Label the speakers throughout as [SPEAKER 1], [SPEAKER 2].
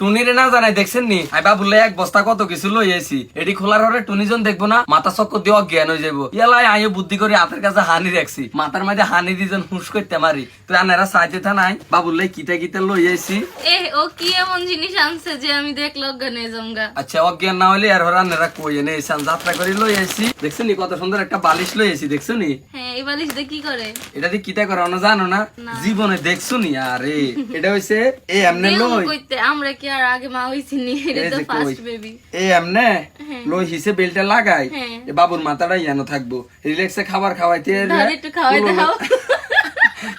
[SPEAKER 1] টুনিরে না জানাই দেখছেন নি? আই বাবুলে এক বস্তা কত কিছু লই আইছি। এটি খোলার হরে টুনিজন দেখব না মাথা চক্কর দিয়ে অজ্ঞান হয়ে যাব ইয়ালাই আইও বুদ্ধি করে হাতের কাছে হানি রাখছি। মাথার মাঝে হানি দিজন হুস করতে মারি। তুই আনারা সাইতে থা নাই? বাবুলে কিতে কিতে লই আইছি।
[SPEAKER 2] এ ও কি এমন জিনিস আনছে যে আমি দেখল গানে জমগা
[SPEAKER 1] আচ্ছা অজ্ঞান না হলে আর হরে আনারা কই এনে এসান যাত্রা করে লই আইছি। দেখছেন নি কত সুন্দর একটা বালিশ লই আইছি দেখছ নি?
[SPEAKER 2] হ্যাঁ এই বালিশ দিয়ে কি করে?
[SPEAKER 1] এটা দিয়ে কিতা করে না জানো না? জীবনে দেখছ নি? আরে এটা হইছে এই এমনে লই।
[SPEAKER 2] আমরা কি আর আগে মা হইছিনি এটা তো ফার্স্ট বেবি
[SPEAKER 1] এ এমনে লই হিসে বেলটা লাগাই
[SPEAKER 2] হ্যাঁ।
[SPEAKER 1] এ বাবুর মাথাটা ইয়ানো থাকব। রিল্যাক্সে খাবার খাওয়াইতে
[SPEAKER 2] একটু
[SPEAKER 1] খাওয়াইতে
[SPEAKER 2] দাও।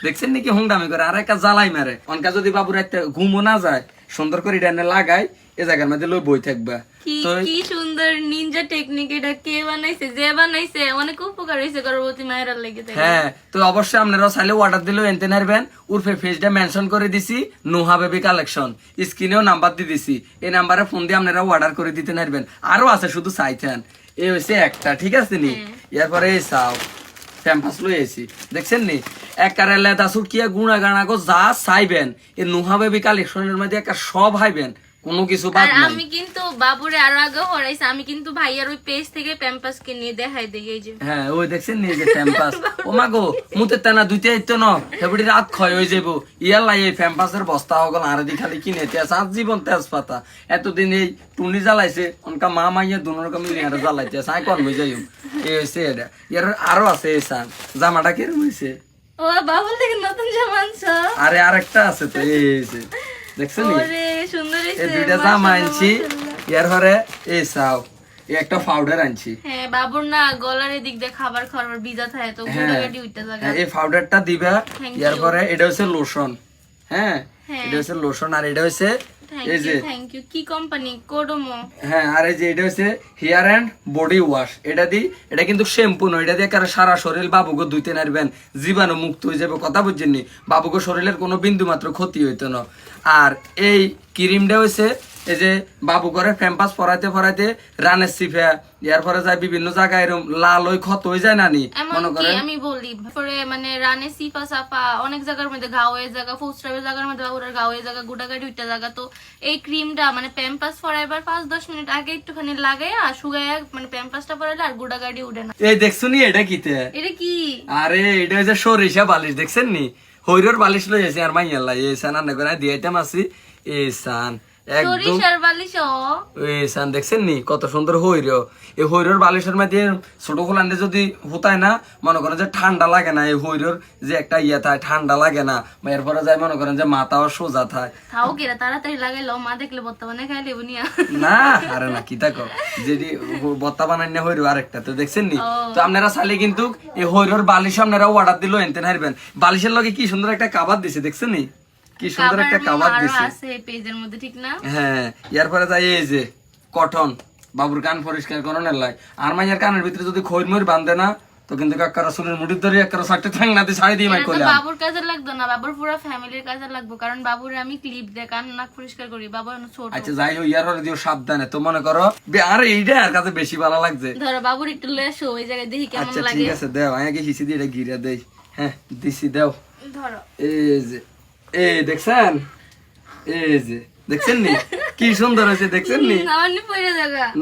[SPEAKER 1] দেখছেন নাকি হুংডামি করে? আর একটা জ্বালাই মারে। অনকা যদি বাবুর একটা ঘুমও না যায় সুন্দর করে এটা লাগাই এ জায়গার মধ্যে লই বই থাকবা।
[SPEAKER 2] কি কি সুন্দর নিনজা টেকনিক এটা কে বানাইছে যে বানাইছে অনেক উপকার হয়েছে গর্ভবতী মায়ের লেগে
[SPEAKER 1] হ্যাঁ তো অবশ্যই আপনারা চাইলে অর্ডার দিলেও এনতে নারবেন। উর্ফে ফেসটা মেনশন করে দিছি নোহা বেবি কালেকশন স্ক্রিনেও নাম্বার দিয়ে দিছি। এই নাম্বারে ফোন দিয়ে আপনারা অর্ডার করে দিতে নারবেন। আরও আছে শুধু চাইছেন এই হচ্ছে একটা ঠিক আছে নি? এরপরে এই চাও প্যাম্পাস লই এসি দেখছেন নি? এক কারে লেদা সুটকিয়া গুণা গানা গো যা চাইবেন। এই নোহা বেবি কালেকশনের মধ্যে একটা সব হাইবেন। কোনো কিছু বাদ নাই।
[SPEAKER 2] আমি কিন্তু বাবুরে আরও আগে হরাইছি আমি কিন্তু ভাইয়ার ওই পেজ থেকে প্যাম্পাস কে নিয়ে দেখাই দিই এই যে।
[SPEAKER 1] হ্যাঁ ওই দেখছেন নি যে প্যাম্পাস ও মা গো মুতে তেনা দুইতে আইতো ন হেবড়ি রাত ক্ষয় যাব ইয়ার লাই এই প্যাম্পাসের বস্তা হগল আর দি খালি কিনে তেজ আজ জীবন তেজ পাতা এতদিন এই টুনি জ্বালাইছে অনকা মা মাইয়া দুনো রকম মিলে আর জ্বালাইতে আই কর্ম যাই এই হইছে এটা। ইয়ার আরও আছে এই সান জামাটা কিরম হইছে?
[SPEAKER 2] ও বাবুল থেকে নতুন জামা আনছো?
[SPEAKER 1] আরে আরেকটা আছে তো এই দেখছেন
[SPEAKER 2] ওরে সুন্দর
[SPEAKER 1] এই দুইটা জামা আনছি ইয়ার পরে এই সাও একটা পাউডার আনছি।
[SPEAKER 2] হ্যাঁ বাবুর না গলার এদিক দিয়ে খাবার খাওয়ার ভিজা থাকে তো
[SPEAKER 1] হ্যাঁ।
[SPEAKER 2] উঠতে
[SPEAKER 1] হ্যাঁ, এই পাউডারটা দিবা ইয়ার পরে এটা হচ্ছে লোশন হ্যাঁ?
[SPEAKER 2] হ্যাঁ।
[SPEAKER 1] এটা হচ্ছে লোশন আর এটা হচ্ছে এই যে
[SPEAKER 2] থ্যাংক ইউ কি কোম্পানি কোডোমো
[SPEAKER 1] হ্যাঁ আর এই যে এটা হচ্ছে হেয়ার অ্যান্ড বডি ওয়াশ এটা দি এটা কিন্তু শ্যাম্পু নয় এটা দিয়ে কারও সারা শরীর বাবুকে ধুইতে নারবেন জীবাণু মুক্ত হয়ে যাবে কথা বুঝছেন নি? বাবুকে শরীরের কোনো বিন্দু মাত্র ক্ষতি হইতো না। আর এই ক্রিমটা হচ্ছে এই যে বাবু করে ফ্যাম্পাস পরাইতে পরাইতে রানের সিফা ইয়ার পরে যায় বিভিন্ন জায়গায় এরকম লাল ওই ক্ষত হয়ে যায় নানি মনে
[SPEAKER 2] কি
[SPEAKER 1] করেন?
[SPEAKER 2] আমি বলি পরে মানে রানে সিফা সাফা অনেক জায়গার মধ্যে ঘাও হয়ে জায়গা ফুস্টাবের জায়গার মধ্যে বাবুরার ঘাও হয়ে জায়গা গুটাগাড়ি উঠতে জায়গা। তো এই ক্রিমটা মানে প্যাম্পাস পরাইবার পাঁচ দশ মিনিট আগে একটুখানি লাগাই আর শুগাইয়া মানে প্যাম্পাসটা পরাইলে আর গুটাগাড়ি উঠে না।
[SPEAKER 1] এই দেখছ নি এটা কিতে?
[SPEAKER 2] এটা কি?
[SPEAKER 1] আরে এটা হচ্ছে সরিষা বালিশ দেখছেন নি? হইরর বালিশ লই আছে আর মাইয়াল লাই। এই সান আন্না করে দিয়াইতাম আছি। এই সান।
[SPEAKER 2] সরিষার বালিশ ও।
[SPEAKER 1] এই সান দেখছেন নি? কত সুন্দর হইর এই হইরর বালিশের মধ্যে ছোট খোলান্ডে যদি হুতায় না মনে করেন যে ঠান্ডা লাগে না এই হইরর যে একটা ইয়ে থাকে ঠান্ডা লাগে না এরপরে যায় মনে করেন যে মাথাও সোজা থাকে
[SPEAKER 2] তাও কেরা তাড়াতাড়ি লাগাইলো? মা দেখলে বর্তমানে খাই লেবু নিয়া।
[SPEAKER 1] না আরে না কি থাকো যেটি বত্তা বানাই না হইরো আরেকটা তো দেখছেন নি? তো আপনারা চাইলে কিন্তু এই হইরোর বালিশ আপনারা অর্ডার দিলো এনতেন হারবেন বালিশের লগে কি সুন্দর একটা কাবার দিছে দেখছেন নি? কি সুন্দর একটা
[SPEAKER 2] আরও
[SPEAKER 1] দিছে।
[SPEAKER 2] আছে পেজের মধ্যে ঠিক না?
[SPEAKER 1] হ্যাঁ ইয়ার পরে যাই এই যে কটন বাবুর কান পরিষ্কার করানোর লাই। আর মাইয়ার কানের ভিতরে যদি খৈর ময়ূর বাঁধে না তো কিন্তু কাকারা চুলের মুঠির ধরে একটা সাইডে ঠ্যাং না দিয়ে ছাড়ি দিয়ে মাই করলাম
[SPEAKER 2] বাবুর কাজে লাগতো না বাবুর পুরো ফ্যামিলির কাজে লাগবে কারণ বাবুর আমি ক্লিপ দিয়ে কান নাক পরিষ্কার করি বাবু ছোট।
[SPEAKER 1] আচ্ছা যাই হোক ইয়ার পরে দিও সাবধানে। তো মনে করো বে- আরে এইটা আর কাছে বেশি ভালো লাগছে।
[SPEAKER 2] ধরো বাবুর একটু লয়ে আসো ওই জায়গায় দেখি কেমন লাগে আচ্ছা
[SPEAKER 1] ঠিক আছে দেও আমাকে হিসি দিয়ে এটা গিরা দেই। হ্যাঁ দিছি দাও।
[SPEAKER 2] ধরো।
[SPEAKER 1] এই যে এই দেখছেন? এই যে দেখছেন নি কি সুন্দর হয়েছে দেখছেন নি
[SPEAKER 2] নি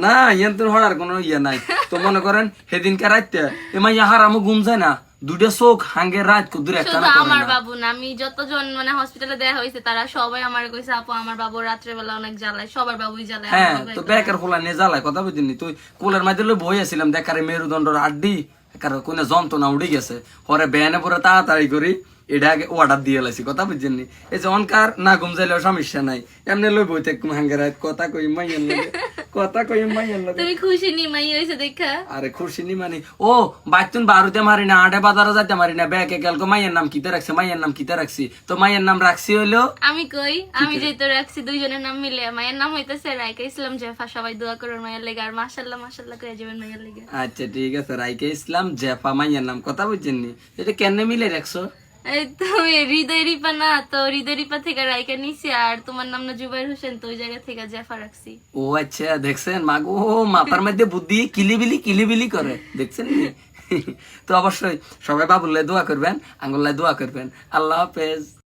[SPEAKER 1] না ইয়ান তোর হওয়ার কোনো ইয়ে নাই। তো মনে করেন সেদিনকে রাইতে এমা আমু ঘুম যায় না দুইটা চোখ হাঙ্গে রাত কুদুর একটা না
[SPEAKER 2] আমার বাবু না আমি যতজন মানে হসপিটালে দেয়া হয়েছে তারা সবাই আমার কইছে আপু আমার বাবু রাত্রে বেলা অনেক জ্বালায় সবার বাবুই জ্বালায়
[SPEAKER 1] হ্যাঁ তো বেকার খোলা নিয়ে জ্বালায় কথা বুঝিনি তুই? কোলের মাঝে বই আছিলাম দেখারে মেরুদণ্ডর আড্ডি একার কোনে যন্ত্রণা উড়ে গেছে। পরে ব্যানে পরে তাড়াতাড়ি করি। এটা আগে অর্ডার দিয়ে লাইছি কথা বুঝছেন নি? এই যে অনকার না ঘুম যাইলেও সমস্যা নাই এমনি লই বই থাকুম হাঙ্গে কথা কই মাইয়ান লাগে কথা কই মাইয়ান লাগে।
[SPEAKER 2] তুমি খুশি নি মাই হয়েছে দেখা?
[SPEAKER 1] আরে খুশি নি মানে ও বাইতুন বারুতে মারি না আডে বাজারে যাইতে মারি না ব্যাকে গেল মাইয়ের নাম কিতে রাখছে মাইয়ের নাম কিতে রাখছি? তো মাইয়ের নাম রাখছি হইল?
[SPEAKER 2] আমি কই আমি যেহেতু রাখছি দুইজনের নাম মিলে মায়ের নাম হইতেছে রাইকা ইসলাম জেফা সবাই দোয়া করুন মায়ের লেগে আর মাশাল্লাহ মাশাল্লাহ করে যাবেন মায়ের লেগে।
[SPEAKER 1] আচ্ছা ঠিক আছে রাইকে ইসলাম জেফা মাইয়ের নাম কথা বুঝছেন নি? এটা কেন মিলে রাখছো?
[SPEAKER 2] তুমি হৃদয় রিপা না, তো হৃদয় রিপা থেকে রাইকা নিছি, আর তোমার নাম না জুবাইর হোসেন, তো ওই জায়গা থেকে জেফা রাখছি।
[SPEAKER 1] ও আচ্ছা দেখছেন? মাগো মাথার মধ্যে বুদ্ধি কিলিবিলি কিলিবিলি করে, দেখছেন তো অবশ্যই সবাই বাবুল্লাই দোয়া করবেন আঙ্গুল্লাই দোয়া করবেন। আল্লাহ হাফেজ।